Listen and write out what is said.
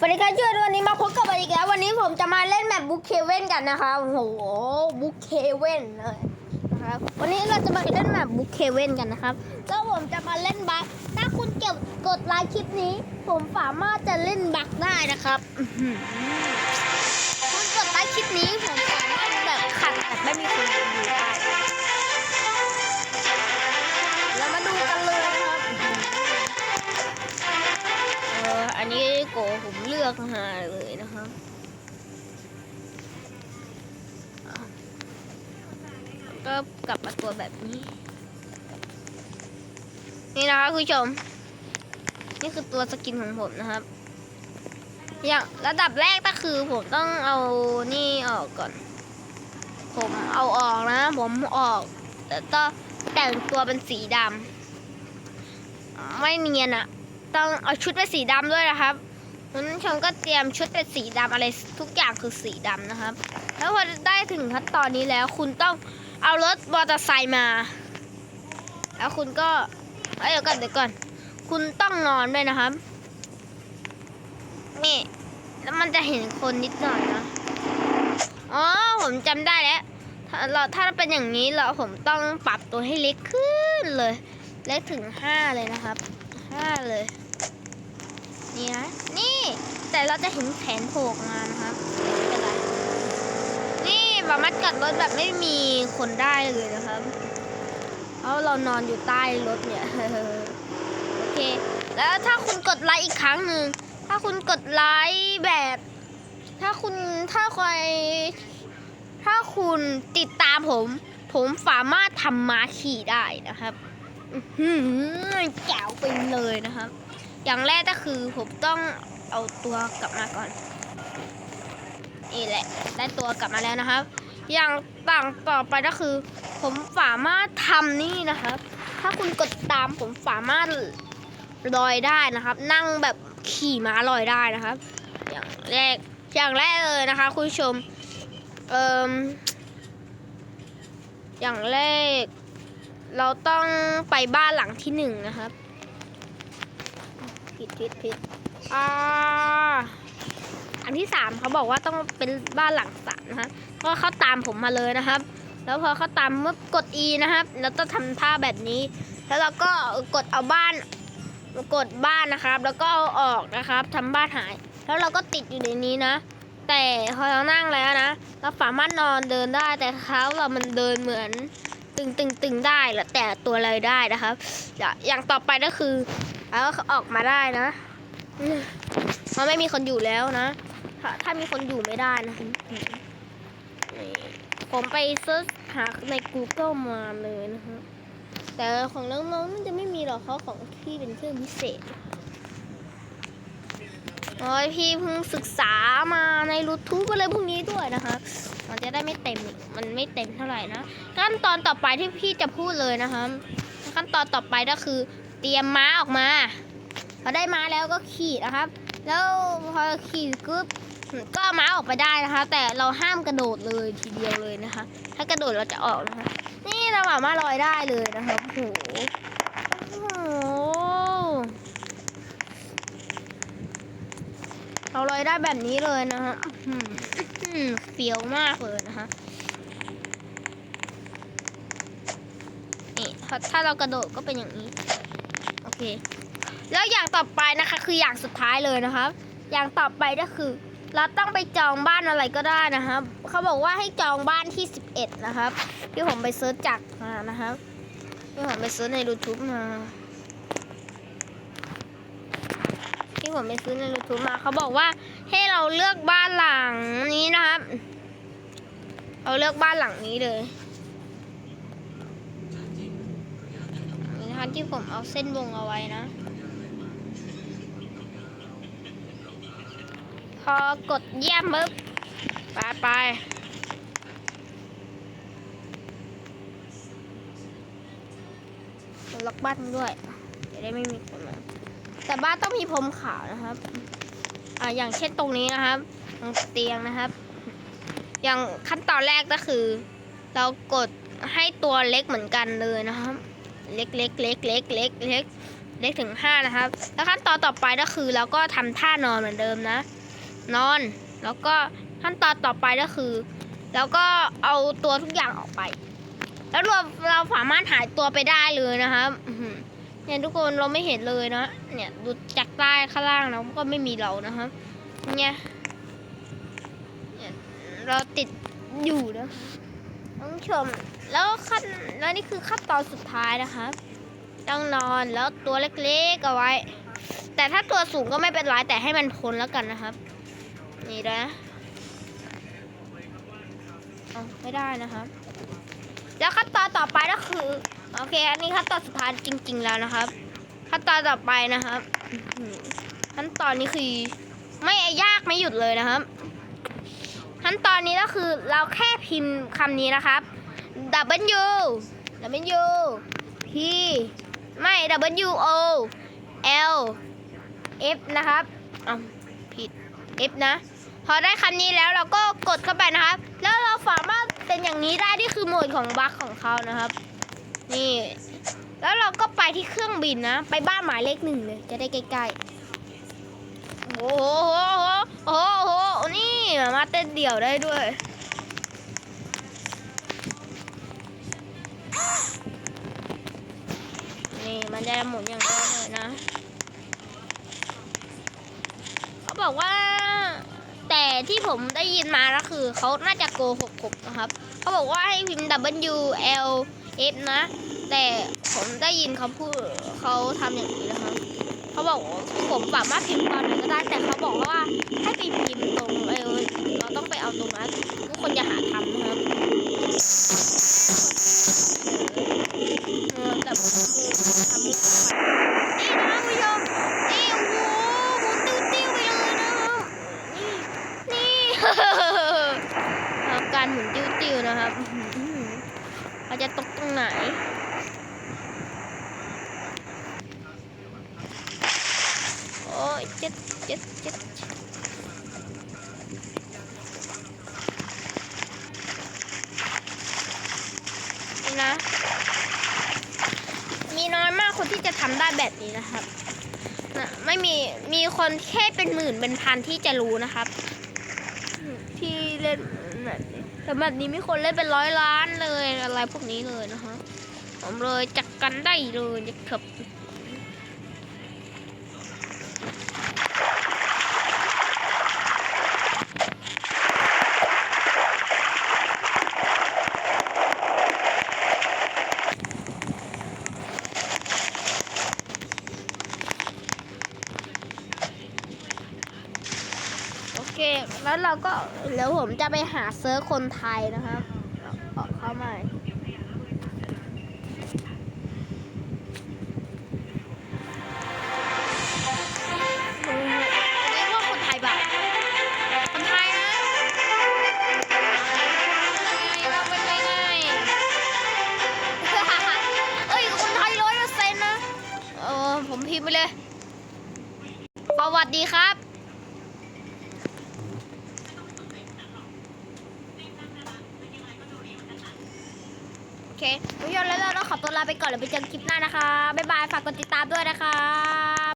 สวัสดีครับช่วยวันนี้มาพบกับอีกแล้ววันนี้ผมจะมาเล่นแบบบุ๊กเคเว่นกันนะครับโอ้โหบุ๊กเคเว่นเลยนะครับวันนี้เราจะมาเล่นแบบบุ๊กเคเว่นกันนะครับแล้วผมจะมาเล่นบัคถ้าคุณเก็บกดไลค์คลิปนี้ ผมสามารถจะเล่นบัคได้นะครับคุณกดไลค์คลิปนี้ผมสามารถแบบขัดแบบไม่มีคนดูได้ กผมเลือกมาเลยนะครับอะก็กลับมาตัวแบบนี้ นี่นะครับคุณผู้ชม นี่คือตัวสกินของผมนะครับ อย่างระดับแรกก็คือผมต้องเอานี่ออกก่อน ผมเอาออกนะ ผมออกแล้วก็แต่งตัวเป็นสีดำไม่เนียนอะต้องเอาชุดเป็นสีดำด้วยนะครับ คุณผู้ชมก็เตรียมชุดเป็นสีดำอะไรทุกอย่างคือสีดำนะครับ แล้วพอได้ถึงขั้นตอนนี้แล้ว คุณต้องเอารถมอเตอร์ไซค์มา แล้วคุณก็เอ้ยเดี๋ยวก่อนเดี๋ยวก่อน คุณต้องนอนด้วยนะครับนี่แล้วมันจะเห็นคนนิดหน่อยนะอ๋อผมจำได้แล้วเราถ้าเป็นอย่างนี้เราผมต้องปรับตัวให้เล็กขึ้นเลย เล็กถึงห้าเลยนะครับห้าเลย นี่นะนี่ แต่เราจะเห็นแขนโผล่ออกมานะครับเป็นไรนี่สามารถกัดรถแบบไม่มีคนได้เลยนะครับเพราะเรานอนอยู่ใต้รถเนี่ยโอเค แล้วถ้าคุณกดไลค์อีกครั้งหนึ่งถ้าคุณกดไลค์แบบ ถ้าคุณถ้าใครถ้าคุณติดตามผม ผมสามารถทำมาขี่ได้นะครับอื้อหือแจ๋วไปเลยนะครับ อย่างแรกก็คือผมต้อง เอาตัวกลับมาก่อนนี่แหละได้ตัวกลับมาแล้วนะครับ อย่างต่างต่อไปก็คือ ผมสามารถทำนี่นะครับ ถ้าคุณกดตามผมสามารถลอยได้นะครับ นั่งแบบขี่ม้าลอยได้นะครับ อย่างแรกอย่างแรกเลยนะคะ คุณผู้ชมเอ่อย่างแรก เราต้องไปบ้านหลังที่หนึ่งนะครับ ผิดผิดผิด อ่าอันที่สามเขาบอกว่าต้องเป็นบ้านหลังสามนะครับก็เขาตามผมมาเลยนะครับ แล้วพอเขาตามเมื่อกด E นะครับ แล้วก็ทำท่าแบบนี้ แล้วเราก็กดเอาบ้านกดบ้านนะครับ แล้วก็เอาออกนะครับทำบ้านหาย แล้วเราก็ติดอยู่ในนี้นะ แต่พอเรานั่งแล้วนะ เราสามารถนอนเดินได้ แต่เท้าเรามันเดินเหมือนตึงตึงตึงได้แหละแต่ตัวเรได้นะครับ อย่างต่อไปก็คือแล้วก็ออกมาได้นะ มเพราะไม่มีคนอยู่แล้วนะ ถ้าถ้ามีคนอยู่ไม่ได้นะผมไปเซิร์ชหาใน Google มาเลยนะครับแต่ของน้องๆมันจะไม่มีหรอกเขาของพี่เป็นเครื่องพิเศษโอ้ยพี่เพิ่งศึกษามาในรูทูบอะไรพวกนี้ด้วยนะคะ มันจะได้ไม่เต็มมันไม่เต็มเท่าไหร่นะ ขั้นตอนต่อไปที่พี่จะพูดเลยนะคะ ขั้นตอนต่อไปก็คือ เตรียมม้าออกมา พอได้มาแล้วก็ขี่นะครับ แล้วพอขี่ปุ๊บก็ม้าออกไปได้นะคะ แต่เราห้ามกระโดดเลยทีเดียวเลยนะคะ ถ้ากระโดดเราจะออกนะคะ นี่เราสามารถลอยได้เลยนะคะโอ้โหโอ้โหเราลอยได้แบบนี้เลยนะคะเฟี้ยวมากเลยนะคะนี่ถ้าเรากระโดดก็เป็นอย่างนี้ โอเค แล้วอย่างต่อไปนะคะ คืออย่างสุดท้ายเลยนะครับ อย่างต่อไปก็คือ เราต้องไปจองบ้านอะไรก็ได้นะครับเขาบอกว่าให้จองบ้านที่ 11 นะครับที่ผมไปเซิร์ชจากมานะครับที่ผมไปเซิร์ชใน YouTube มา ที่ผมไปซื้อใน YouTube มาเขาบอกว่าให้เราเลือกบ้านหลังนี้นะครับ เราเลือกบ้านหลังนี้เลยนี่นะคะที่ผมเอาเส้นวงเอาไว้นะ อกดเยี่ยมปุ๊บไปไปล็อกบ้านด้วยจะได้ไม่มีคนมาแต่บ้านต้องมีพรมขาวนะครับ อ่าอย่างเช่นตรงนี้นะครับตรงเตียงนะครับ อย่างขั้นตอนแรกก็คือ เรากดให้ตัวเล็กเหมือนกันเลยนะครับ เล็กเล็กเล็กเล็กเล็กเล็กเลขถึงห้านะครับ แล้วขั้นตอนต่อไปก็คือเราก็ทำท่านอนเหมือนเดิมนะ นอน แล้วก็ขั้นตอนต่อไปก็คือ แล้วก็เอาตัวทุกอย่างออกไป แล้วเราเราสามารถหายตัวไปได้เลยนะครับเนี่ยทุกคนเราไม่เห็นเลยนะ เนี่ยดูจากใต้ข้างล่างแล้วก็ไม่มีเรานะครับเนี่ยเนี่ยเราติดอยู่นะท่านผู้ชม แล้วขั้นแล้วนี่คือขั้นตอนสุดท้ายนะครับต้องนอนแล้วตัวเล็กๆเอาไว้ แต่ถ้าตัวสูงก็ไม่เป็นไรแต่ให้มันพ้นแล้วกันนะครับ นี่นะเอาไม่ได้นะครับ แล้วขั้นตอนต่อไปก็คือ โอเค อันนี้ขั้นตอนสุดท้ายจริง ๆ แล้วนะครับ ขั้นตอนต่อไปนะครับขั้นตอนนี้คือ ไม่ยากไม่หยุดเลยนะครับ ขั้นตอนนี้ก็คือเราแค่พิมพ์คำนี้นะครับ W W P ไม่ W O L F นะครับอ้าผิด F นะ พอได้คำนี้แล้วเราก็กดเข้าไปนะครับ แล้วเราสามารถเป็นอย่างนี้ได้นี่คือโหมดของบั๊กของเขานะครับ นี่ แล้วเราก็ไปที่เครื่องบินนะ ไปบ้านหมายเลขหนึ่งเลยจะได้ใกล้ๆ โอ้โหโอ้โหโอ้โหโอ้โหนี่มาเต้นเดี่ยวได้ด้วยนี่มันจะหมุนอย่างนี้เลยนะ เขาบอกว่า ที่ผมได้ยินมาก็คือเขาน่าจะโกหกผมนะครับเขาบอกว่าให้พิมพ์ W L F นะ แต่ผมได้ยินเขาพูดเขาทำอย่างนี้นะครับเขาบอกผมสามารถพิมพ์ตอนไหนก็ได้แต่เขาบอกว่าให้ไปพิมพ์ตรงเออเราต้องไปเอาตรงนั้นทุกคนอย่าหาทำนะครับเออแต่ผมทำไม่ได้นี่นะผู้ชมนี่โอ้โหหมุนติ้วๆไปเลยนะครับนี่นี่ ครับ การหมุนติ้วๆนะครับเราจะตกตรงไหนโอ้ยเจ็ดเจ็ดเจ็ดนี่นะ มีน้อยมากคนที่จะทำได้แบบนี้นะครับ ไม่มีมีคนแค่เป็นหมื่นเป็นพันที่จะรู้นะครับ ที่เล่น แต่แบบนี้มีคนเล่นเป็นร้อยล้านเลยอะไรพวกนี้เลยนะคะผมเลยจักกันได้เลยนะครับ แล้วเราก็เดี๋ยวผมจะไปหาเซิร์ฟคนไทยนะครับออกเข้ามาอันนี้ว่าคนไทยแบบคนไทยนะเราเป็นไงเอ้ยคนไทยร้อยเปอร์เซ็นนะเออผมพิมพ์ไปเลย สวัสดีครับ เคทุกคนแล้วเราขอตัวลาไปก่อนแล้วไปเจอกันคลิปหน้านะคะ บ๊ายบาย ฝากกดติดตามด้วยนะคะ